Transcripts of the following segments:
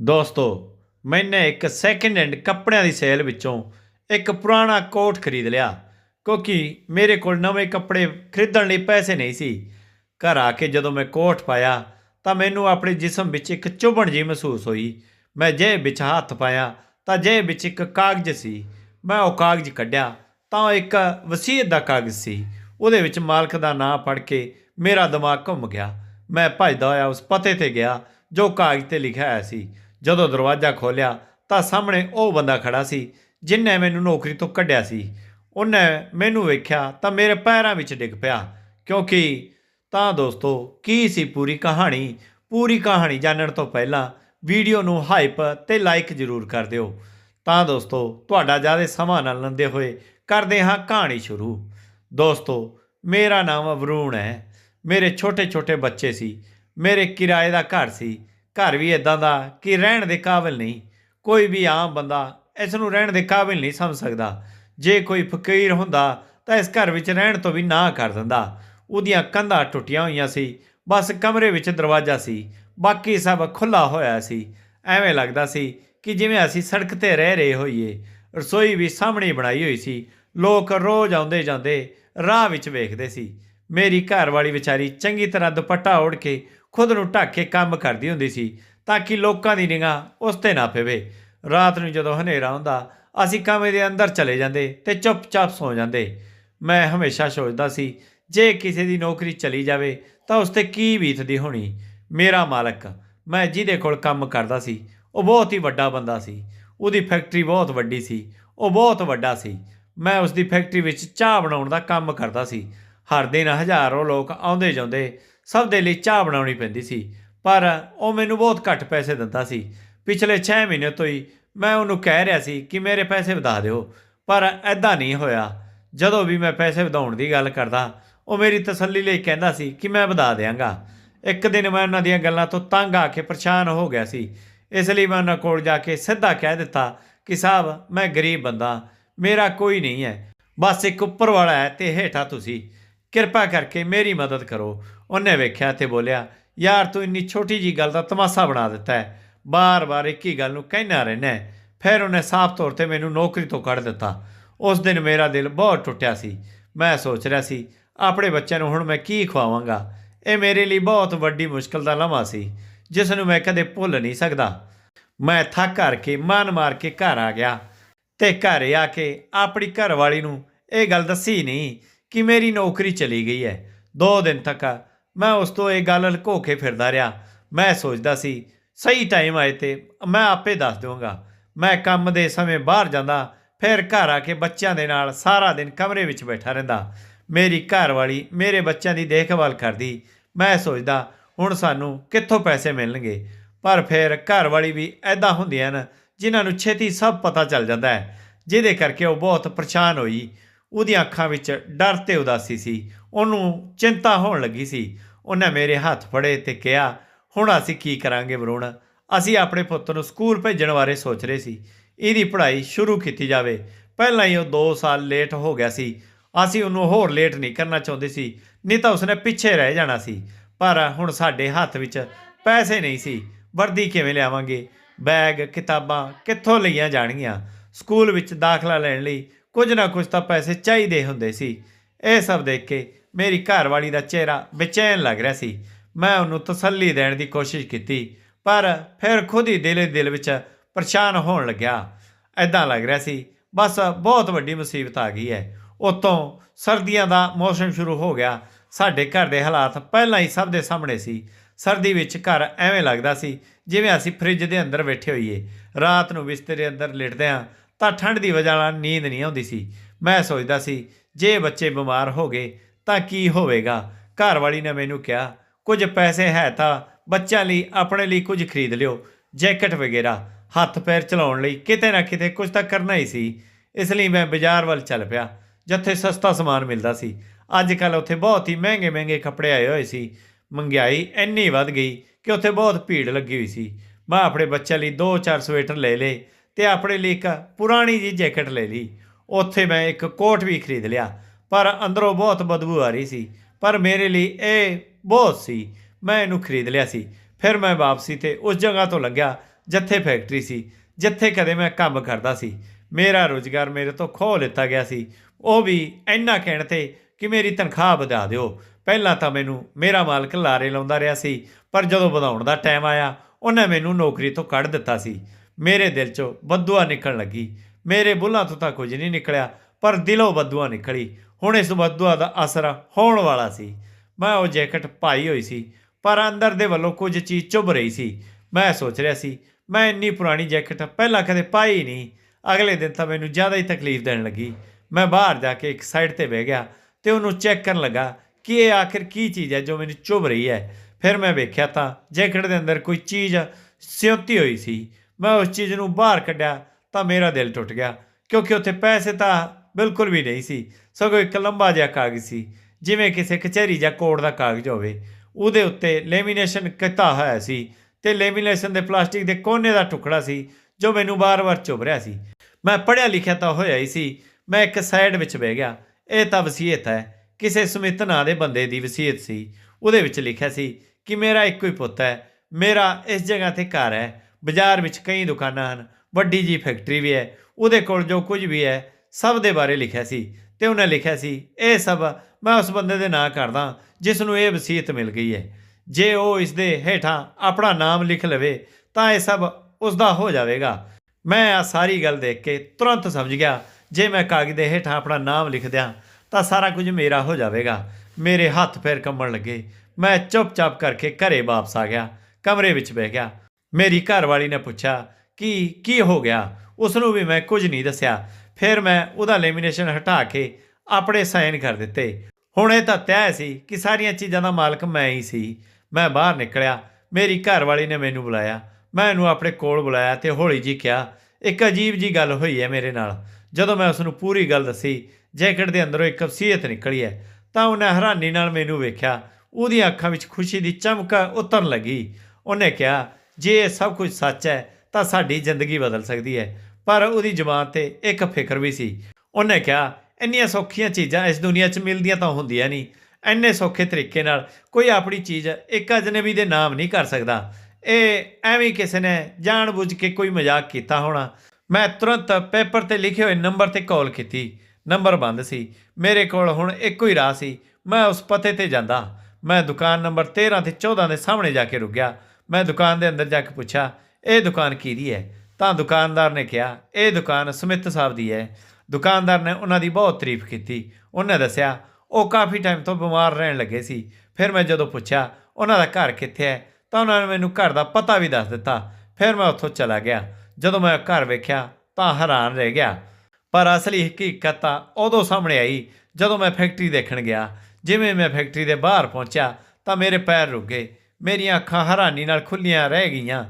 ਦੋਸਤੋ, ਮੈਨੇ ਇੱਕ ਸੈਕਿੰਡ ਹੈਂਡ ਕੱਪੜਿਆਂ ਦੀ ਸੇਲ ਵਿੱਚੋਂ ਇੱਕ ਪੁਰਾਣਾ ਕੋਟ ਖਰੀਦ ਲਿਆ, ਕਿਉਂਕਿ ਮੇਰੇ ਕੋਲ ਨਵੇਂ ਕੱਪੜੇ ਖਰੀਦਣ ਲਈ ਪੈਸੇ ਨਹੀਂ ਸੀ। ਘਰ ਆ ਕੇ ਜਦੋਂ ਮੈਂ ਕੋਟ ਪਾਇਆ, ਤਾਂ ਮੈਨੂੰ ਆਪਣੇ ਜਿਸਮ ਵਿੱਚ ਇੱਕ ਚੁਭਣ ਜਿਹੀ ਮਹਿਸੂਸ ਹੋਈ। ਮੈਂ ਜੇਬ ਵਿੱਚ ਹੱਥ ਪਾਇਆ, ਤਾਂ ਜੇਬ ਵਿੱਚ ਇੱਕ ਕਾਗਜ਼ ਸੀ। ਮੈਂ ਉਹ ਕਾਗਜ਼ ਕੱਢਿਆ, ਤਾਂ ਉਹ ਇੱਕ ਵਸੀਅਤ ਦਾ ਕਾਗਜ਼ ਸੀ। ਉਹਦੇ ਵਿੱਚ ਮਾਲਕ ਦਾ ਨਾਮ ਪੜ੍ਹ ਕੇ ਮੇਰਾ ਦਿਮਾਗ ਘੁੰਮ ਗਿਆ। ਮੈਂ ਭੱਜਦਾ ਹੋਇਆ ਉਸ ਪਤੇ ਤੇ ਗਿਆ, ਜੋ ਕਾਗਜ਼ ਤੇ ਲਿਖਿਆ ਹੋਇਆ ਸੀ। ਜਦੋਂ ਦਰਵਾਜ਼ਾ ਖੋਲ੍ਹਿਆ ਤਾਂ ਸਾਹਮਣੇ ਉਹ ਬੰਦਾ ਖੜਾ ਸੀ ਜਿਨਨੇ ਮੈਨੂੰ ਨੌਕਰੀ ਤੋਂ ਕੱਢਿਆ ਸੀ। ਉਹਨੇ ਮੈਨੂੰ ਵੇਖਿਆ ਤਾਂ ਮੇਰੇ ਪੈਰਾਂ ਵਿੱਚ ਡਿੱਗ ਪਿਆ, ਕਿਉਂਕਿ ਤਾਂ ਦੋਸਤੋ, ਕੀ ਸੀ ਪੂਰੀ ਕਹਾਣੀ? ਪੂਰੀ ਕਹਾਣੀ ਜਾਣਨ ਤੋਂ ਪਹਿਲਾਂ ਵੀਡੀਓ ਨੂੰ ਹਾਈਪ ਤੇ ਲਾਈਕ ਜ਼ਰੂਰ ਕਰ ਦਿਓ। ਤਾਂ ਦੋਸਤੋ, ਤੁਹਾਡਾ ਜ਼ਿਆਦਾ ਸਮਾਂ ਨਾ ਲੰਦੇ ਹੋਏ ਕਰਦੇ ਹਾਂ ਕਹਾਣੀ ਸ਼ੁਰੂ। ਦੋਸਤੋ, ਮੇਰਾ ਨਾਮ ਅਵਰੂਣ ਹੈ। ਮੇਰੇ ਛੋਟੇ-ਛੋਟੇ ਬੱਚੇ ਸੀ। ਮੇਰੇ ਕਿਰਾਏ ਦਾ ਘਰ ਸੀ। ਘਰ ਵੀ ਇਦਾਂ ਦਾ ਕਿ ਰਹਿਣ ਦੇ ਕਾਬਿਲ ਨਹੀਂ। ਕੋਈ ਵੀ ਆਮ ਬੰਦਾ ਇਸ ਨੂੰ ਰਹਿਣ ਦੇ ਕਾਬਿਲ ਨਹੀਂ ਸਮਝ ਸਕਦਾ। ਜੇ ਕੋਈ ਫਕੀਰ ਹੁੰਦਾ ਤਾਂ ਇਸ ਘਰ ਵਿੱਚ ਰਹਿਣ ਤੋਂ ਵੀ ਨਾ ਕਰ ਦਿੰਦਾ। ਉਹਦੀਆਂ ਕੰਧਾਂ ਟੁੱਟੀਆਂ ਹੋਈਆਂ ਸੀ, ਬਸ ਕਮਰੇ ਵਿੱਚ ਦਰਵਾਜ਼ਾ ਸੀ, ਬਾਕੀ ਸਭ ਖੁੱਲਾ ਹੋਇਆ ਸੀ। ਐਵੇਂ ਲੱਗਦਾ ਸੀ ਕਿ ਜਿਵੇਂ ਅਸੀਂ ਸੜਕ ਤੇ ਰਹਿ ਰਹੇ ਹੋਈਏ। ਰਸੋਈ ਵੀ ਸਾਹਮਣੇ ਬਣਾਈ ਹੋਈ ਸੀ। ਲੋਕ ਰੋਜ਼ ਆਉਂਦੇ ਜਾਂਦੇ ਰਾਹ ਵਿੱਚ ਵੇਖਦੇ ਸੀ। ਮੇਰੀ ਘਰ ਵਾਲੀ ਵਿਚਾਰੀ ਚੰਗੀ ਤਰ੍ਹਾਂ ਦੁਪੱਟਾ ਓੜ ਕੇ ਖੁਦ ਨੂੰ ਢੱਕ ਕੇ ਕੰਮ ਕਰਦੀ ਹੁੰਦੀ ਸੀ ਤਾਂ ਕਿ ਲੋਕਾਂ ਦੀ ਨਿਗਾਹ ਉਸ ਤੇ ਨਾ ਪਵੇ। ਰਾਤ ਨੂੰ ਜਦੋਂ ਹਨੇਰਾ ਹੁੰਦਾ, ਅਸੀਂ ਕਮਰੇ ਦੇ ਅੰਦਰ ਚਲੇ ਜਾਂਦੇ ਤੇ ਚੁੱਪਚਾਪ ਸੌ ਜਾਂਦੇ। ਮੈਂ ਹਮੇਸ਼ਾ ਸੋਚਦਾ ਸੀ, ਜੇ ਕਿਸੇ ਦੀ ਨੌਕਰੀ ਚਲੀ ਜਾਵੇ ਤਾਂ ਉਸ ਤੇ ਕੀ ਬੀਤਦੀ ਹੋਣੀ? ਮੇਰਾ ਮਾਲਕ, ਮੈਂ ਜਿਹਦੇ ਕੋਲ ਕੰਮ ਕਰਦਾ ਸੀ, ਉਹ ਬਹੁਤ ਹੀ ਵੱਡਾ ਬੰਦਾ ਸੀ। ਉਹਦੀ ਫੈਕਟਰੀ ਬਹੁਤ ਵੱਡੀ ਸੀ, ਉਹ ਬਹੁਤ ਵੱਡਾ ਸੀ। ਮੈਂ ਉਸ ਦੀ ਫੈਕਟਰੀ ਵਿੱਚ ਚਾਹ ਬਣਾਉਣ ਦਾ ਕੰਮ ਕਰਦਾ ਸੀ। ਹਰ ਦਿਨ ਹਜ਼ਾਰਾਂ ਲੋਕ ਆਉਂਦੇ ਜਾਂਦੇ ਸਭ ਦੇ ਲਈ ਚਾਹ ਬਣਾਉਣੀ ਪੈਂਦੀ ਸੀ, ਪਰ ਉਹ ਮੈਨੂੰ ਬਹੁਤ ਘੱਟ ਪੈਸੇ ਦਿੰਦਾ ਸੀ। ਪਿਛਲੇ 6 ਮਹੀਨੇ ਤੋਂ ਹੀ ਮੈਂ ਉਹਨੂੰ ਕਹਿ ਰਿਹਾ ਸੀ ਕਿ ਮੇਰੇ ਪੈਸੇ ਵਧਾ ਦਿਓ, ਪਰ ਐਦਾਂ ਨਹੀਂ ਹੋਇਆ। ਜਦੋਂ ਵੀ ਮੈਂ ਪੈਸੇ ਵਧਾਉਣ ਦੀ ਗੱਲ ਕਰਦਾ, ਉਹ ਮੇਰੀ ਤਸੱਲੀ ਲਈ ਕਹਿੰਦਾ ਸੀ ਕਿ ਮੈਂ ਵਧਾ ਦਿਆਂਗਾ। ਇੱਕ ਦਿਨ ਮੈਂ ਉਹਨਾਂ ਦੀਆਂ ਗੱਲਾਂ ਤੋਂ ਤੰਗ ਆ ਕੇ ਪਰੇਸ਼ਾਨ ਹੋ ਗਿਆ ਸੀ। ਇਸ ਲਈ ਮੈਂ ਉਹਨਾਂ ਕੋਲ ਜਾ ਕੇ ਸਿੱਧਾ ਕਹਿ ਦਿੱਤਾ ਕਿ ਸਾਹਿਬ ਮੈਂ ਗਰੀਬ ਬੰਦਾ, ਮੇਰਾ ਕੋਈ ਨਹੀਂ ਹੈ। ਬਸ ਇੱਕ ਉੱਪਰ ਵਾਲਾ ਹੈ ਤੇ ਹੇਠਾਂ ਤੁਸੀਂ। ਕਿਰਪਾ ਕਰਕੇ ਮੇਰੀ ਮਦਦ ਕਰੋ। ਉਹਨੇ ਵੇਖਿਆ ਤੇ ਬੋਲਿਆ, ਯਾਰ ਤੂੰ ਇੰਨੀ ਛੋਟੀ ਜੀ ਗੱਲ ਦਾ ਤਮਾਸ਼ਾ ਬਣਾ ਦਿੱਤਾ ਹੈ। ਬਾਰ-ਬਾਰ ਇੱਕ ਹੀ ਗੱਲ ਨੂੰ ਕਹਿਣਾ ਰਹਿਣਾ ਫਿਰ ਉਹਨੇ ਸਾਫ਼ ਤੌਰ ਤੇ ਮੈਨੂੰ ਨੌਕਰੀ ਤੋਂ ਕੱਢ ਦਿੱਤਾ। ਉਸ ਦਿਨ ਮੇਰਾ ਦਿਲ ਬਹੁਤ ਟੁੱਟਿਆ ਸੀ। ਮੈਂ ਸੋਚ ਰਿਹਾ ਸੀ, ਆਪਣੇ ਬੱਚਿਆਂ ਨੂੰ ਹੁਣ ਮੈਂ ਕੀ ਖਵਾਵਾਂਗਾ? ਇਹ ਮੇਰੇ ਲਈ ਬਹੁਤ ਵੱਡੀ ਮੁਸ਼ਕਲ ਦਾ ਲਮਹਾ ਸੀ, ਜਿਸ ਨੂੰ ਮੈਂ ਕਦੇ ਭੁੱਲ ਨਹੀਂ ਸਕਦਾ। ਮੈਂ ਥੱਕ ਹਾਰ ਕੇ, ਮਨ ਮਾਰ ਕੇ ਘਰ ਆ ਗਿਆ ਤੇ ਘਰ ਆ ਕੇ ਆਪਣੀ ਘਰਵਾਲੀ ਨੂੰ ਇਹ ਗੱਲ ਦੱਸੀ ਨਹੀਂ ਕਿ ਮੇਰੀ ਨੌਕਰੀ ਚਲੀ ਗਈ ਹੈ। ਦੋ ਦਿਨ ਤੱਕ ਮੈਂ ਉਸ ਤੋਂ ਇਹ ਗੱਲ ਲੁਕੋ ਕੇ ਫਿਰਦਾ ਰਿਹਾ। ਮੈਂ ਸੋਚਦਾ ਸੀ, ਸਹੀ ਟਾਈਮ ਆਏ ਤੇ ਮੈਂ ਆਪੇ ਦੱਸ ਦਵਾਂਗਾ। ਮੈਂ ਕੰਮ ਦੇ ਸਮੇਂ ਬਾਹਰ ਜਾਂਦਾ, ਫਿਰ ਘਰ ਆ ਕੇ ਬੱਚਿਆਂ ਦੇ ਨਾਲ ਸਾਰਾ ਦਿਨ ਕਮਰੇ ਵਿੱਚ ਬੈਠਾ ਰਹਿੰਦਾ। ਮੇਰੀ ਘਰ ਵਾਲੀ ਮੇਰੇ ਬੱਚਿਆਂ ਦੀ ਦੇਖਭਾਲ ਕਰਦੀ। ਮੈਂ ਸੋਚਦਾ, ਹੁਣ ਸਾਨੂੰ ਕਿੱਥੋਂ ਪੈਸੇ ਮਿਲਣਗੇ? ਪਰ ਫਿਰ ਘਰ ਵਾਲੀ ਵੀ ਐਦਾਂ ਹੁੰਦੀਆਂ ਹਨ, ਜਿਨ੍ਹਾਂ ਨੂੰ ਛੇਤੀ ਸਭ ਪਤਾ ਚੱਲ ਜਾਂਦਾ ਹੈ, ਜਿਹਦੇ ਕਰਕੇ ਉਹ ਬਹੁਤ ਪਰੇਸ਼ਾਨ ਹੋਈ। ਉਹਦੀਆਂ ਅੱਖਾਂ ਵਿੱਚ ਡਰ ਤੇ ਉਦਾਸੀ ਸੀ। ਉਹਨੂੰ ਚਿੰਤਾ ਹੋਣ ਲੱਗੀ ਸੀ। ਉਹਨੇ ਮੇਰੇ ਹੱਥ ਫੜੇ ਤੇ ਕਿਹਾ, ਹੁਣ ਅਸੀਂ ਕੀ ਕਰਾਂਗੇ ਵਰੁਣ? ਅਸੀਂ ਆਪਣੇ ਪੁੱਤ ਨੂੰ ਸਕੂਲ ਭੇਜਣ ਬਾਰੇ ਸੋਚ ਰਹੇ ਸੀ। ਇਹਦੀ ਪੜ੍ਹਾਈ ਸ਼ੁਰੂ ਕੀਤੀ ਜਾਵੇ। ਪਹਿਲਾਂ ਹੀ ਉਹ 2 ਸਾਲ ਲੇਟ ਹੋ ਗਿਆ ਸੀ। ਅਸੀਂ ਉਹਨੂੰ ਹੋਰ ਲੇਟ ਨਹੀਂ ਕਰਨਾ ਚਾਹੁੰਦੇ ਸੀ। ਨਹੀਂ ਤਾਂ ਉਸਨੇ ਪਿੱਛੇ ਰਹਿ ਜਾਣਾ ਸੀ। ਪਰ ਹੁਣ ਸਾਡੇ ਹੱਥ ਵਿੱਚ ਪੈਸੇ ਨਹੀਂ ਸੀ। ਵਰਦੀ ਕਿਵੇਂ ਲਿਆਵਾਂਗੇ? ਬੈਗ, ਕਿਤਾਬਾਂ ਕਿੱਥੋਂ ਲਈਆਂ ਜਾਣਗੀਆਂ? ਸਕੂਲ ਵਿੱਚ ਦਾਖਲਾ ਲੈਣ ਲਈ ਕੁਝ ਨਾ ਕੁਝ ਤਾਂ ਪੈਸੇ ਚਾਹੀਦੇ ਹੁੰਦੇ ਸੀ। ਇਹ ਸਭ ਦੇਖ ਕੇ ਮੇਰੀ ਘਰਵਾਲੀ ਦਾ ਚਿਹਰਾ ਬੇਚੈਨ ਲੱਗ ਰਿਹਾ ਸੀ। ਮੈਂ ਉਹਨੂੰ ਤਸੱਲੀ ਦੇਣ ਦੀ ਕੋਸ਼ਿਸ਼ ਕੀਤੀ, ਪਰ ਫਿਰ ਖੁਦ ਹੀ ਦਿਲੇ ਦਿਲ ਵਿੱਚ ਪਰੇਸ਼ਾਨ ਹੋਣ ਲੱਗਿਆ। ਐਦਾਂ ਲੱਗ ਰਿਹਾ ਸੀ, ਬਸ ਬਹੁਤ ਵੱਡੀ ਮੁਸੀਬਤ ਆ ਗਈ ਹੈ। ਉਤੋਂ ਸਰਦੀਆਂ ਦਾ ਮੌਸਮ ਸ਼ੁਰੂ ਹੋ ਗਿਆ। ਸਾਡੇ ਘਰ ਦੇ ਹਾਲਾਤ ਪਹਿਲਾਂ ਹੀ ਸਭ ਦੇ ਸਾਹਮਣੇ ਸੀ। ਸਰਦੀ ਵਿੱਚ ਘਰ ਐਵੇਂ ਲੱਗਦਾ ਸੀ, ਜਿਵੇਂ ਅਸੀਂ ਫ੍ਰਿਜ ਦੇ ਅੰਦਰ ਬੈਠੇ ਹੋਈਏ। ਰਾਤ ਨੂੰ ਬਿਸਤਰੇ ਅੰਦਰ ਲਿਟਦੇ ਹਾਂ, ਤਾਂ ਠੰਡ ਦੀ ਵਜ੍ਹਾ ਨਾਲ ਨੀਂਦ ਨਹੀਂ ਆਉਂਦੀ ਸੀ। ਮੈਂ ਸੋਚਦਾ ਸੀ, ਜੇ ਬੱਚੇ ਬਿਮਾਰ ਹੋ ਗਏ ਤਾਂ ਕੀ ਹੋਵੇਗਾ? ਘਰ ਵਾਲੀ ਨੇ ਮੈਨੂੰ ਕਿਹਾ, ਕੁਝ ਪੈਸੇ ਹੈ ਤਾਂ ਬੱਚਿਆਂ ਲਈ, ਆਪਣੇ ਲਈ ਕੁਝ ਖਰੀਦ ਲਿਓ, ਜੈਕਟ ਵਗੈਰਾ, ਹੱਥ ਪੈਰ ਚਲਾਉਣ ਲਈ, ਕਿਤੇ ਨਾ ਕਿਤੇ ਕੁਝ ਤਾਂ ਕਰਨਾ ਹੀ ਸੀ। ਇਸ ਲਈ ਮੈਂ ਬਾਜ਼ਾਰ ਵੱਲ ਚੱਲ ਪਿਆ, ਜਿੱਥੇ ਸਸਤਾ ਸਮਾਨ ਮਿਲਦਾ ਸੀ। ਅੱਜ ਕੱਲ ਉੱਥੇ ਬਹੁਤ ਹੀ ਮਹਿੰਗੇ ਮਹਿੰਗੇ ਕੱਪੜੇ ਆਏ ਹੋਏ ਸੀ। ਮਹਿੰਗਾਈ ਇੰਨੀ ਵੱਧ ਗਈ ਕਿ ਉੱਥੇ ਬਹੁਤ ਭੀੜ ਲੱਗੀ ਹੋਈ ਸੀ। ਮੈਂ ਆਪਣੇ ਬੱਚਿਆਂ ਲਈ ਦੋ ਚਾਰ ਸਵੈਟਰ ਲੈ ਲਏ ਤੇ ਆਪਣੇ ਲਈ ਇੱਕ ਪੁਰਾਣੀ ਜੀ ਜੈਕਟ ਲੈ ਲਈ। ਉੱਥੇ ਮੈਂ ਇੱਕ ਕੋਟ ਵੀ ਖਰੀਦ ਲਿਆ। ਪਰ ਅੰਦਰੋਂ ਬਹੁਤ ਬਦਬੂ ਆ ਰਹੀ ਸੀ। ਪਰ ਮੇਰੇ ਲਈ ਇਹ ਬਹੁਤ ਸੀ। ਮੈਂ ਇਹਨੂੰ ਖਰੀਦ ਲਿਆ ਸੀ। ਫਿਰ ਮੈਂ ਵਾਪਸੀ ਤੇ ਉਸ ਜਗ੍ਹਾ ਤੋਂ ਲੱਗਿਆ ਜਿੱਥੇ ਫੈਕਟਰੀ ਸੀ, ਜਿੱਥੇ ਕਦੇ ਮੈਂ ਕੰਮ ਕਰਦਾ ਸੀ। ਮੇਰਾ ਰੋਜ਼ਗਾਰ ਮੇਰੇ ਤੋਂ ਖੋਹ ਲਿੱਤਾ ਗਿਆ ਸੀ। ਉਹ ਵੀ ਇੰਨਾ ਕਹਿਣ ਤੇ ਕਿ ਮੇਰੀ ਤਨਖਾਹ ਵਧਾ ਦਿਓ। ਪਹਿਲਾਂ ਤਾਂ ਮੈਨੂੰ ਮੇਰਾ ਮਾਲਕ ਲਾਰੇ ਲਾਉਂਦਾ ਰਿਹਾ ਸੀ, ਪਰ ਜਦੋਂ ਵਧਾਉਣ ਦਾ ਟਾਈਮ ਆਇਆ, ਉਹਨੇ ਮੈਨੂੰ ਨੌਕਰੀ ਤੋਂ ਕੱਢ ਦਿੱਤਾ ਸੀ। ਮੇਰੇ ਦਿਲ 'ਚੋਂ ਬਦਦੁਆ ਨਿਕਲਣ ਲੱਗੀ। ਮੇਰੇ ਬੁੱਲਾਂ ਤੋਂ ਤਾਂ ਕੁਝ ਨਹੀਂ ਨਿਕਲਿਆ। ਪਰ ਦਿਲੋਂ ਬਦਦੁਆ ਨਿਕਲੀ। ਹੁਣ ਇਸ ਬਦਦੁਆ ਦਾ ਅਸਰ ਹੋਣ ਵਾਲਾ ਸੀ। ਮੈਂ ਉਹ ਜੈਕਟ ਪਾਈ ਹੋਈ ਸੀ, ਪਰ ਅੰਦਰ ਦੇ ਵੱਲੋਂ ਕੁਝ ਚੀਜ਼ ਚੁੱਭ ਰਹੀ ਸੀ। ਮੈਂ ਸੋਚ ਰਿਹਾ ਸੀ, ਮੈਂ ਇੰਨੀ ਪੁਰਾਣੀ ਜੈਕਟ ਪਹਿਲਾਂ ਕਦੇ ਪਾਈ ਨਹੀਂ। ਅਗਲੇ ਦਿਨ ਤਾਂ ਮੈਨੂੰ ਜ਼ਿਆਦਾ ਹੀ ਤਕਲੀਫ ਦੇਣ ਲੱਗੀ। ਮੈਂ ਬਾਹਰ ਜਾ ਕੇ ਇੱਕ ਸਾਈਡ ਤੇ ਬਹਿ ਗਿਆ ਤੇ ਉਹਨੂੰ ਚੈੱਕ ਕਰਨ ਲੱਗਾ ਕਿ ਇਹ ਆਖਿਰ ਕੀ ਚੀਜ਼ ਹੈ ਜੋ ਮੈਨੂੰ ਚੁੱਭ ਰਹੀ ਹੈ। ਫਿਰ ਮੈਂ ਵੇਖਿਆ ਤਾਂ ਜੈਕਟ ਦੇ ਅੰਦਰ ਕੋਈ ਚੀਜ਼ ਸਿਉਂਤੀ ਹੋਈ ਸੀ। ਮੈਂ ਉਸ ਚੀਜ਼ ਨੂੰ ਬਾਹਰ ਕੱਢਿਆ ਤਾਂ ਮੇਰਾ ਦਿਲ ਟੁੱਟ ਗਿਆ, ਕਿਉਂਕਿ ਉੱਥੇ ਪੈਸੇ ਤਾਂ ਬਿਲਕੁਲ ਵੀ ਨਹੀਂ ਸੀ। ਸਗੋਂ ਇੱਕ ਲੰਬਾ ਜਿਹਾ ਕਾਗਜ਼ ਸੀ, ਜਿਵੇਂ ਕਿਸੇ ਕਚਹਿਰੀ ਜਾਂ ਕੋਰਟ ਦਾ ਕਾਗਜ਼ ਹੋਵੇ। ਉਹਦੇ ਉੱਤੇ ਲੈਮੀਨੇਸ਼ਨ ਕੀਤਾ ਹੋਇਆ ਸੀ ਤੇ ਲੈਮੀਨੇਸ਼ਨ ਦੇ ਪਲਾਸਟਿਕ ਦੇ ਕੋਨੇ ਦਾ ਟੁਕੜਾ ਸੀ, ਜੋ ਮੈਨੂੰ ਬਾਰ-ਬਾਰ ਚੁੱਭ ਰਿਹਾ ਸੀ। ਮੈਂ ਪੜ੍ਹਿਆ ਲਿਖਿਆ ਤਾਂ ਹੋਇਆ ਹੀ ਸੀ। ਮੈਂ ਇੱਕ ਸਾਈਡ ਵਿੱਚ ਬਹਿ ਗਿਆ। ਇਹ ਤਾਂ ਵਸੀਅਤ ਹੈ। ਕਿਸੇ ਸੁਮਿਤ ਨਾਂ ਦੇ ਬੰਦੇ ਦੀ ਵਸੀਅਤ ਸੀ। ਉਹਦੇ ਵਿੱਚ ਲਿਖਿਆ ਸੀ ਕਿ ਮੇਰਾ ਇੱਕੋ ਹੀ ਪੁੱਤ ਹੈ। ਮੇਰਾ ਇਸ ਜਗ੍ਹਾ ਤੇ ਘਰ ਹੈ। ਬਾਜ਼ਾਰ ਵਿੱਚ ਕਈ ਦੁਕਾਨਾਂ ਹਨ। ਵੱਡੀ ਜੀ ਫੈਕਟਰੀ ਵੀ ਹੈ। ਉਹਦੇ ਕੋਲ ਜੋ ਕੁਝ ਵੀ ਹੈ ਸਭ ਦੇ ਬਾਰੇ ਲਿਖਿਆ ਸੀ ਤੇ ਉਹਨੇ ਲਿਖਿਆ ਸੀ, ਇਹ ਸਭ ਮੈਂ ਉਸ ਬੰਦੇ ਦੇ ਨਾਂ ਕਰਦਾ, ਜਿਸ ਨੂੰ ਇਹ ਵਸੀਅਤ ਮਿਲ ਗਈ ਹੈ। ਜੇ ਉਹ ਇਸ ਦੇ ਹੇਠਾਂ ਆਪਣਾ ਨਾਮ ਲਿਖ ਲਵੇ, ਤਾਂ ਇਹ ਸਭ ਉਸ ਦਾ ਹੋ ਜਾਵੇਗਾ। ਮੈਂ ਆ ਸਾਰੀ ਗੱਲ ਦੇਖ ਕੇ ਤੁਰੰਤ ਸਮਝ ਗਿਆ। ਜੇ ਮੈਂ ਕਾਗਜ਼ ਦੇ ਹੇਠਾਂ ਆਪਣਾ ਨਾਮ ਲਿਖ ਦਿਆਂ, ਤਾਂ ਸਾਰਾ ਕੁਝ ਮੇਰਾ ਹੋ ਜਾਵੇਗਾ। ਮੇਰੇ ਹੱਥ ਪੈਰ ਕੰਬਣ ਲੱਗੇ। ਮੈਂ ਚੁੱਪਚਾਪ ਕਰਕੇ ਘਰੇ ਵਾਪਸ ਆ ਗਿਆ। ਕਮਰੇ ਵਿੱਚ ਬਹਿ ਗਿਆ। ਮੇਰੀ ਘਰਵਾਲੀ ਨੇ ਪੁੱਛਿਆ ਕਿ ਕੀ ਹੋ ਗਿਆ? ਉਸ ਨੂੰ ਵੀ ਮੈਂ ਕੁਝ ਨਹੀਂ ਦੱਸਿਆ। ਫਿਰ ਮੈਂ ਉਹਦਾ ਲੈਮੀਨੇਸ਼ਨ ਹਟਾ ਕੇ ਆਪਣੇ ਸਾਈਨ ਕਰ ਦਿੱਤੇ। ਹੁਣ ਇਹ ਤਾਂ ਤੈਅ ਸੀ ਕਿ ਸਾਰੀਆਂ ਚੀਜ਼ਾਂ ਦਾ ਮਾਲਕ ਮੈਂ ਹੀ ਸੀ। ਮੈਂ ਬਾਹਰ ਨਿਕਲਿਆ, ਮੇਰੀ ਘਰਵਾਲੀ ਨੇ ਮੈਨੂੰ ਬੁਲਾਇਆ। ਮੈਂ ਇਹਨੂੰ ਆਪਣੇ ਕੋਲ ਬੁਲਾਇਆ ਤੇ ਹੌਲੀ ਜੀ ਕਿਹਾ, ਇੱਕ ਅਜੀਬ ਜੀ ਗੱਲ ਹੋਈ ਹੈ ਮੇਰੇ ਨਾਲ। ਜਦੋਂ ਮੈਂ ਉਸ ਨੂੰ ਪੂਰੀ ਗੱਲ ਦੱਸੀ, ਜੈਕਟ ਦੇ ਅੰਦਰੋਂ ਇੱਕ ਵਸੀਅਤ ਨਿਕਲੀ ਹੈ, ਤਾਂ ਉਹਨੇ ਹੈਰਾਨੀ ਨਾਲ ਮੈਨੂੰ ਵੇਖਿਆ। ਉਹਦੀਆਂ ਅੱਖਾਂ ਵਿੱਚ ਖੁਸ਼ੀ ਦੀ ਚਮਕ ਉਤਰਨ ਲੱਗੀ। ਉਹਨੇ ਕਿਹਾ, ਜੇ ਇਹ ਸਭ ਕੁਝ ਸੱਚ ਹੈ, ਤਾਂ ਸਾਡੀ ਜ਼ਿੰਦਗੀ ਬਦਲ ਸਕਦੀ ਹੈ। ਪਰ ਉਹਦੀ ਜ਼ੁਬਾਨ ਤੇ ਇੱਕ ਫਿਕਰ ਵੀ ਸੀ। ਉਹਨੇ ਕਿਹਾ, ਇੰਨੀਆਂ ਸੌਖੀਆਂ ਚੀਜ਼ਾਂ ਇਸ ਦੁਨੀਆ 'ਚ ਮਿਲਦੀਆਂ ਤਾਂ ਹੁੰਦੀਆਂ ਨਹੀਂ। ਇੰਨੇ ਸੌਖੇ ਤਰੀਕੇ ਨਾਲ ਕੋਈ ਆਪਣੀ ਚੀਜ਼ ਇੱਕ ਅਜਨਬੀ ਦੇ ਨਾਮ ਨਹੀਂ ਕਰ ਸਕਦਾ। ਇਹ ਐਵੇਂ ਕਿਸੇ ਨੇ ਜਾਣਬੁੱਝ ਕੇ ਕੋਈ ਮਜ਼ਾਕ ਕੀਤਾ ਹੋਣਾ। ਮੈਂ ਤੁਰੰਤ ਪੇਪਰ ਤੇ ਲਿਖੇ ਹੋਏ ਨੰਬਰ ਤੇ ਕਾਲ ਕੀਤੀ। ਨੰਬਰ ਬੰਦ ਸੀ। ਮੇਰੇ ਕੋਲ ਹੁਣ ਇੱਕੋ ਹੀ ਰਾਹ ਸੀ। ਮੈਂ ਉਸ ਪਤੇ ਤੇ ਜਾਂਦਾ। ਮੈਂ ਦੁਕਾਨ ਨੰਬਰ 13 ਤੇ 14 ਦੇ ਸਾਹਮਣੇ ਜਾ ਕੇ ਰੁਕਿਆ। ਮੈਂ ਦੁਕਾਨ ਦੇ ਅੰਦਰ ਜਾ ਕੇ ਪੁੱਛਿਆ, ਇਹ ਦੁਕਾਨ ਕਿਹਦੀ ਹੈ? ਤਾਂ ਦੁਕਾਨਦਾਰ ਨੇ ਕਿਹਾ, ਇਹ ਦੁਕਾਨ ਸਮਿਤ ਸਾਹਿਬ ਦੀ ਹੈ। ਦੁਕਾਨਦਾਰ ਨੇ ਉਹਨਾਂ ਦੀ ਬਹੁਤ ਤਾਰੀਫ ਕੀਤੀ। ਉਹਨੇ ਦੱਸਿਆ, ਉਹ ਕਾਫੀ ਟਾਈਮ ਤੋਂ ਬਿਮਾਰ ਰਹਿਣ ਲੱਗੇ ਸੀ। ਫਿਰ ਮੈਂ ਜਦੋਂ ਪੁੱਛਿਆ, ਉਹਨਾਂ ਦਾ ਘਰ ਕਿੱਥੇ ਹੈ? ਤਾਂ ਉਹਨਾਂ ਨੇ ਮੈਨੂੰ ਘਰ ਦਾ ਪਤਾ ਵੀ ਦੱਸ ਦਿੱਤਾ। ਫਿਰ ਮੈਂ ਉੱਥੋਂ ਚਲਾ ਗਿਆ। ਜਦੋਂ ਮੈਂ ਘਰ ਵੇਖਿਆ, ਤਾਂ ਹੈਰਾਨ ਰਹਿ ਗਿਆ। ਪਰ ਅਸਲੀ ਹਕੀਕਤ ਤਾਂ ਉਦੋਂ ਸਾਹਮਣੇ ਆਈ, ਜਦੋਂ ਮੈਂ ਫੈਕਟਰੀ ਦੇਖਣ ਗਿਆ। ਜਿਵੇਂ ਮੈਂ ਫੈਕਟਰੀ ਦੇ ਬਾਹਰ ਪਹੁੰਚਿਆ, ਤਾਂ ਮੇਰੇ ਪੈਰ ਰੁਕ ਗਏ। ਮੇਰੀਆਂ ਅੱਖਾਂ ਹੈਰਾਨੀ ਨਾਲ ਖੁੱਲੀਆਂ ਰਹਿ ਗਈਆਂ।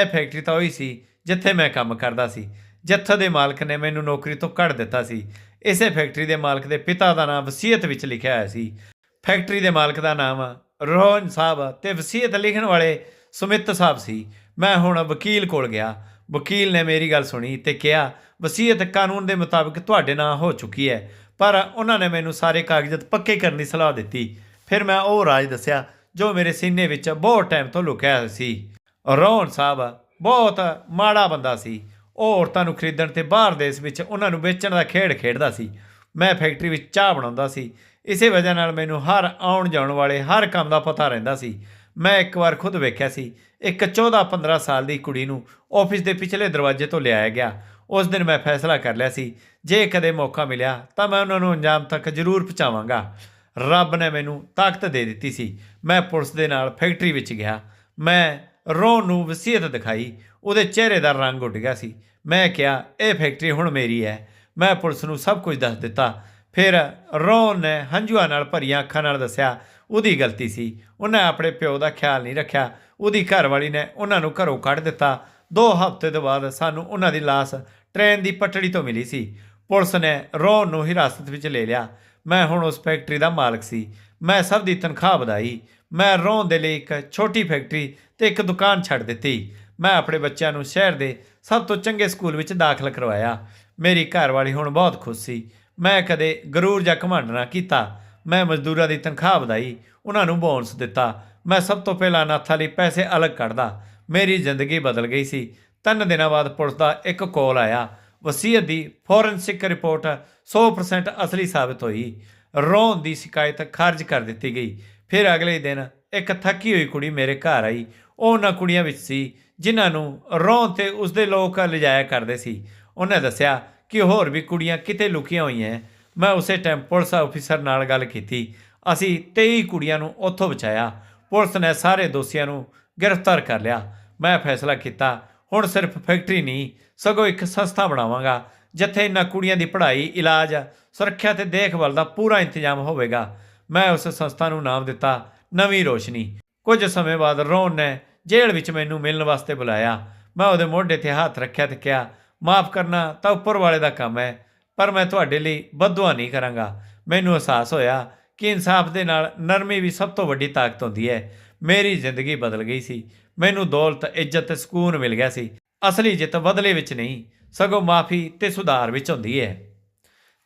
ਇਹ ਫੈਕਟਰੀ ਤਾਂ ਉਹੀ ਸੀ ਜਿੱਥੇ ਮੈਂ ਕੰਮ ਕਰਦਾ ਸੀ, ਜਿੱਥੇ ਦੇ ਮਾਲਕ ਨੇ ਮੈਨੂੰ ਨੌਕਰੀ ਤੋਂ ਕੱਢ ਦਿੱਤਾ ਸੀ, ਇਸੇ ਫੈਕਟਰੀ ਦੇ ਮਾਲਕ ਦੇ ਪਿਤਾ ਦਾ ਨਾਮ ਵਸੀਅਤ ਵਿੱਚ ਲਿਖਿਆ ਹੋਇਆ ਸੀ। ਫੈਕਟਰੀ ਦੇ ਮਾਲਕ ਦਾ ਨਾਮ ਰੋਹਨ ਸਾਹਿਬ ਤੇ ਵਸੀਅਤ ਲਿਖਣ ਵਾਲੇ ਸੁਮਿਤ ਸਾਹਿਬ ਸੀ। ਮੈਂ ਹੁਣ ਵਕੀਲ ਕੋਲ ਗਿਆ। ਵਕੀਲ ਨੇ ਮੇਰੀ ਗੱਲ ਸੁਣੀ ਤੇ ਕਿਹਾ, ਵਸੀਅਤ ਕਾਨੂੰਨ ਦੇ ਮੁਤਾਬਕ ਤੁਹਾਡੇ ਨਾਂ ਹੋ ਚੁੱਕੀ ਹੈ, ਪਰ ਉਹਨਾਂ ਨੇ ਮੈਨੂੰ ਸਾਰੇ ਕਾਗਜ਼ਾਤ ਪੱਕੇ ਕਰਨ ਦੀ ਸਲਾਹ ਦਿੱਤੀ। ਫਿਰ ਮੈਂ ਉਹ ਰਾਜ ਦੱਸਿਆ, ਜੋ ਮੇਰੇ ਸੀਨੇ ਵਿੱਚ ਬਹੁਤ ਟਾਈਮ ਤੋਂ ਲੁਕਿਆ ਸੀ। ਰੋਹਨ ਸਾਹਿਬ ਬਹੁਤ ਮਾੜਾ ਬੰਦਾ ਸੀ। ਉਹ ਔਰਤਾਂ ਨੂੰ ਖਰੀਦਣ ਤੇ ਬਾਹਰ ਦੇਸ਼ ਵਿੱਚ ਉਹਨਾਂ ਨੂੰ ਵੇਚਣ ਦਾ ਖੇਡ ਖੇਡਦਾ ਸੀ। ਮੈਂ ਫੈਕਟਰੀ ਵਿੱਚ ਚਾਹ ਬਣਾਉਂਦਾ ਸੀ। ਇਸੇ ਵਜ੍ਹਾ ਨਾਲ ਮੈਨੂੰ ਹਰ ਆਉਣ ਜਾਣ ਵਾਲੇ ਹਰ ਕੰਮ ਦਾ ਪਤਾ ਰਹਿੰਦਾ ਸੀ। ਮੈਂ ਇੱਕ ਵਾਰ ਖੁਦ ਵੇਖਿਆ ਸੀ। ਇੱਕ 14-15 ਸਾਲ ਦੀ ਕੁੜੀ ਨੂੰ ਆਫਿਸ ਦੇ ਪਿਛਲੇ ਦਰਵਾਜ਼ੇ ਤੋਂ ਲਿਆਇਆ ਗਿਆ। ਉਸ ਦਿਨ ਮੈਂ ਫੈਸਲਾ ਕਰ ਲਿਆ ਸੀ। ਜੇ ਕਦੇ ਮੌਕਾ ਮਿਲਿਆ ਤਾਂ ਮੈਂ ਉਹਨਾਂ ਨੂੰ ਅੰਜਾਮ ਤੱਕ ਜ਼ਰੂਰ ਪਹੁੰਚਾਵਾਂਗਾ। ਰੱਬ ਨੇ ਮੈਨੂੰ ਤਾਕਤ ਦੇ ਦਿੱਤੀ ਸੀ। ਮੈਂ ਪੁਲਿਸ ਦੇ ਨਾਲ ਫੈਕਟਰੀ ਵਿੱਚ ਗਿਆ। ਮੈਂ ਰੋਹ ਨੂੰ ਵਸੀਅਤ ਦਿਖਾਈ, ਉਹਦੇ ਚਿਹਰੇ ਦਾ ਰੰਗ ਉੱਡ ਗਿਆ ਸੀ। ਮੈਂ ਕਿਹਾ, ਇਹ ਫੈਕਟਰੀ ਹੁਣ ਮੇਰੀ ਹੈ। ਮੈਂ ਪੁਲਿਸ ਨੂੰ ਸਭ ਕੁਝ ਦੱਸ ਦਿੱਤਾ। ਫਿਰ ਰੋਹ ਨੇ ਹੰਝੂਆਂ ਨਾਲ ਭਰੀਆਂ ਅੱਖਾਂ ਨਾਲ ਦੱਸਿਆ, ਉਹਦੀ ਗਲਤੀ ਸੀ। ਉਹਨੇ ਆਪਣੇ ਪਿਓ ਦਾ ਖਿਆਲ ਨਹੀਂ ਰੱਖਿਆ। ਉਹਦੀ ਘਰਵਾਲੀ ਨੇ ਉਹਨਾਂ ਨੂੰ ਘਰੋਂ ਕੱਢ ਦਿੱਤਾ। ਦੋ ਹਫ਼ਤੇ ਤੋਂ ਬਾਅਦ ਸਾਨੂੰ ਉਹਨਾਂ ਦੀ ਲਾਸ਼ ਟ੍ਰੇਨ ਦੀ ਪਟੜੀ ਤੋਂ ਮਿਲੀ ਸੀ। ਪੁਲਿਸ ਨੇ ਰੋਹ ਨੂੰ ਹਿਰਾਸਤ ਵਿੱਚ ਲੈ ਲਿਆ। ਮੈਂ ਹੁਣ ਉਸ ਫੈਕਟਰੀ ਦਾ ਮਾਲਕ ਸੀ। ਮੈਂ ਸਭ ਦੀ ਤਨਖਾਹ ਵਧਾਈ। ਮੈਂ ਰੋਹ ਦੇ ਲਈ ਇੱਕ ਛੋਟੀ ਫੈਕਟਰੀ ਤੇ ਇੱਕ ਦੁਕਾਨ ਛੱਡ ਦਿੱਤੀ। ਮੈਂ ਆਪਣੇ ਬੱਚਿਆਂ ਨੂੰ ਸ਼ਹਿਰ ਦੇ ਸਭ ਤੋਂ ਚੰਗੇ ਸਕੂਲ ਵਿੱਚ ਦਾਖਲ ਕਰਵਾਇਆ। ਮੇਰੀ ਘਰਵਾਲੀ ਹੁਣ ਬਹੁਤ ਖੁਸ਼ ਸੀ। ਮੈਂ ਕਦੇ ਗਰੂਰ ਜਾਂ ਘਮੰਡ ਨਾ ਕੀਤਾ। ਮੈਂ ਮਜ਼ਦੂਰਾਂ ਦੀ ਤਨਖਾਹ ਵਧਾਈ, ਉਹਨਾਂ ਨੂੰ ਬੋਨਸ ਦਿੱਤਾ। ਮੈਂ ਸਭ ਤੋਂ ਪਹਿਲਾਂ ਅਨਾਥਾਂ ਲਈ ਪੈਸੇ ਅਲੱਗ ਕੱਢਦਾ। ਮੇਰੀ ਜ਼ਿੰਦਗੀ ਬਦਲ ਗਈ ਸੀ। ਤਿੰਨ ਦਿਨਾਂ ਬਾਅਦ ਪੁਲਿਸ ਦਾ ਇੱਕ ਕਾਲ ਆਇਆ। ਵਸੀਅਤ ਦੀ ਫੋਰੈਂਸਿਕ ਰਿਪੋਰਟ 100% ਅਸਲੀ ਸਾਬਤ ਹੋਈ। ਰੋਂ ਦੀ ਸ਼ਿਕਾਇਤ ਖਾਰਜ ਕਰ ਦਿੱਤੀ ਗਈ। ਫਿਰ ਅਗਲੇ ਦਿਨ ਇੱਕ ਥੱਕੀ ਹੋਈ ਕੁੜੀ ਮੇਰੇ ਘਰ ਆਈ। ਉਹ ਉਹਨਾਂ ਕੁੜੀਆਂ ਵਿੱਚ ਸੀ, ਜਿਨ੍ਹਾਂ ਨੂੰ ਰੋਂ ਤੇ ਉਸਦੇ ਲੋਕ ਲਿਜਾਇਆ ਕਰਦੇ ਸੀ। ਉਹਨੇ ਦੱਸਿਆ ਕਿ ਹੋਰ ਵੀ ਕੁੜੀਆਂ ਕਿਤੇ ਲੁਕੀਆਂ ਹੋਈਆਂ ਮੈਂ ਉਸੇ ਟਾਈਮ ਪੁਲਿਸ ਅਫੀਸਰ ਨਾਲ ਗੱਲ ਕੀਤੀ। ਅਸੀਂ 23 ਕੁੜੀਆਂ ਨੂੰ ਉੱਥੋਂ ਬਚਾਇਆ। ਪੁਲਿਸ ਨੇ ਸਾਰੇ ਦੋਸ਼ੀਆਂ ਨੂੰ ਗ੍ਰਿਫਤਾਰ ਕਰ ਲਿਆ। ਮੈਂ ਫੈਸਲਾ ਕੀਤਾ, ਹੁਣ ਸਿਰਫ ਫੈਕਟਰੀ ਨਹੀਂ, ਸਗੋਂ ਇੱਕ ਸੰਸਥਾ ਬਣਾਵਾਂਗਾ, ਜਿੱਥੇ ਇਹਨਾਂ ਕੁੜੀਆਂ ਦੀ ਪੜ੍ਹਾਈ, ਇਲਾਜ, ਸੁਰੱਖਿਆ ਤੇ ਦੇਖਭਾਲ ਦਾ ਪੂਰਾ ਇੰਤਜ਼ਾਮ ਹੋਵੇਗਾ। ਮੈਂ ਉਸ ਸੰਸਥਾ ਨੂੰ ਨਾਮ ਦਿੱਤਾ ਨਵੀਂ ਰੋਸ਼ਨੀ। ਕੁਝ ਸਮੇਂ ਬਾਅਦ ਰੋਨ ਨੇ ਜੇਲ੍ਹ ਵਿੱਚ ਮੈਨੂੰ ਮਿਲਣ ਵਾਸਤੇ ਬੁਲਾਇਆ। ਮੈਂ ਉਹਦੇ ਮੋਢੇ ਤੇ ਹੱਥ ਰੱਖਿਆ ਤੇ ਕਿਹਾ, ਮਾਫ ਕਰਨਾ ਤਾਂ ਉੱਪਰ ਵਾਲੇ ਦਾ ਕੰਮ ਹੈ, ਪਰ ਮੈਂ ਤੁਹਾਡੇ ਲਈ ਬਦਦੁਆ ਨਹੀਂ ਕਰਾਂਗਾ। ਮੈਨੂੰ ਅਹਿਸਾਸ ਹੋਇਆ ਕਿ ਇਨਸਾਫ ਦੇ ਨਾਲ ਨਰਮੀ ਵੀ ਸਭ ਤੋਂ ਵੱਡੀ ਤਾਕਤ ਹੁੰਦੀ ਹੈ। ਮੇਰੀ ਜ਼ਿੰਦਗੀ ਬਦਲ ਗਈ ਸੀ। ਮੈਨੂੰ ਦੌਲਤ, ਇੱਜ਼ਤ ਤੇ ਸਕੂਨ ਮਿਲ ਗਿਆ ਸੀ। ਅਸਲੀ ਜਿੱਤ ਬਦਲੇ ਵਿੱਚ ਨਹੀਂ, ਸਗੋਂ ਮਾਫੀ ਤੇ ਸੁਧਾਰ ਵਿੱਚ ਹੁੰਦੀ ਹੈ।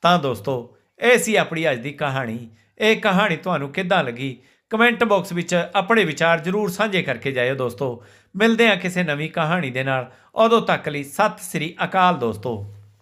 ਤਾਂ ਦੋਸਤੋ, ਇਹ ਸੀ ਆਪਣੀ ਅੱਜ ਦੀ ਕਹਾਣੀ। ਇਹ ਕਹਾਣੀ ਤੁਹਾਨੂੰ ਕਿੱਦਾਂ ਲੱਗੀ? ਕਮੈਂਟ ਬਾਕਸ ਵਿੱਚ ਆਪਣੇ ਵਿਚਾਰ ਜਰੂਰ ਸਾਂਝੇ ਕਰਕੇ ਜਾਇਓ ਦੋਸਤੋ। ਮਿਲਦੇ ਹਾਂ ਕਿਸੇ ਨਵੀਂ ਕਹਾਣੀ ਦੇ ਨਾਲ। ਉਦੋਂ ਤੱਕ ਲਈ ਸਤਿ ਸ੍ਰੀ ਅਕਾਲ ਦੋਸਤੋ।